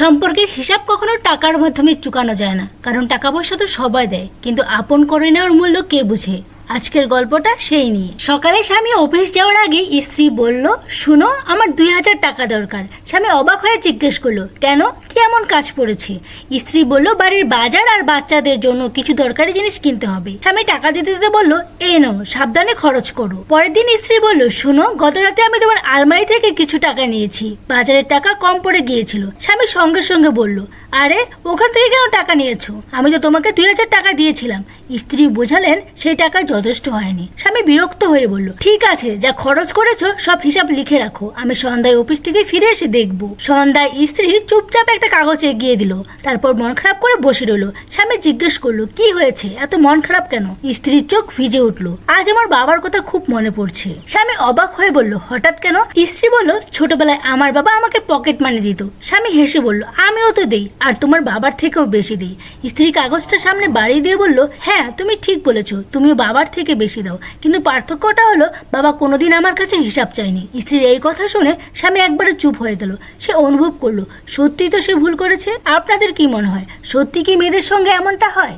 সম্পর্কের হিসাব কখনো টাকার মাধ্যমে চুকানো যায় না, কারণ টাকা পয়সা তো সবাই দেয়। কিন্তু আপন করে নেওয়ার মূল্য কে বুঝে? আজকের গল্পটা সেই নিয়ে। সকালে স্বামী অফিস যাওয়ার আগে স্ত্রী বলল, শুনো, আমার দুই হাজার টাকা দরকার। স্বামী অবাক হয়ে জিজ্ঞেস করল, কেন? কি এমন কাজ পড়েছে? স্ত্রী বলল, বাড়ির বাজার আর বাচ্চাদের জন্য কিছু দরকারি জিনিস কিনতে হবে। স্বামী টাকা দিতে দিতে বলল, এই নাও, সাবধানে খরচ করো। পরের দিন স্ত্রী বলল, শুনো, গত রাতে আমি তোমার আলমারি থেকে কিছু টাকা নিয়েছি। বাজারের টাকা কম পড়ে গিয়েছিল। স্বামী সঙ্গে সঙ্গে বলল, আরে, ওখান থেকে কেন টাকা নিয়েছো? আমি তো তোমাকে দুই হাজার টাকা দিয়েছিলাম। স্ত্রী বোঝালেন, সেই টাকা যথেষ্ট হয়নি। স্বামী বিরক্ত হয়ে বলল, ঠিক আছে, যা খরচ করেছ, সব হিসাব লিখে রাখো। আমি সন্ধ্যায় অফিস থেকে ফিরে এসে দেখব। সন্ধ্যায় স্ত্রী চুপচাপ একটা কাগজ এগিয়ে দিল। তারপর মন খারাপ করে বসে রইল। স্বামী জিজ্ঞেস করল, কি হয়েছে? এত মন খারাপ কেন? স্ত্রীর চোখ ভিজে উঠল। আজ আমার বাবার কথা খুব মনে পড়ছে। স্বামী অবাক হয়ে বলল, হঠাৎ কেন? স্ত্রী বলল, ছোটবেলায় আমার বাবা আমাকে পকেট মানি দিত। স্বামী হেসে বলল, আমিও তো দেই, আর তোমার বাবার থেকেও বেশি দেই। স্ত্রী কাগজটা সামনে বাড়িয়ে দিয়ে বলল হ্যাঁ তুমি ঠিক বলেছ, তুমিও বাবার থেকে বেশি দাও। কিন্তু পার্থক্যটা হলো, বাবা কোনোদিন আমার কাছে হিসাব চায়নি। স্ত্রীর এই কথা শুনে স্বামী একবারে চুপ হয়ে গেল। সে অনুভব করল সত্যি তো সে ভুল করেছে আপনাদের কি মনে হয়? সত্যি কি মেয়েদের সঙ্গে এমনটা হয়?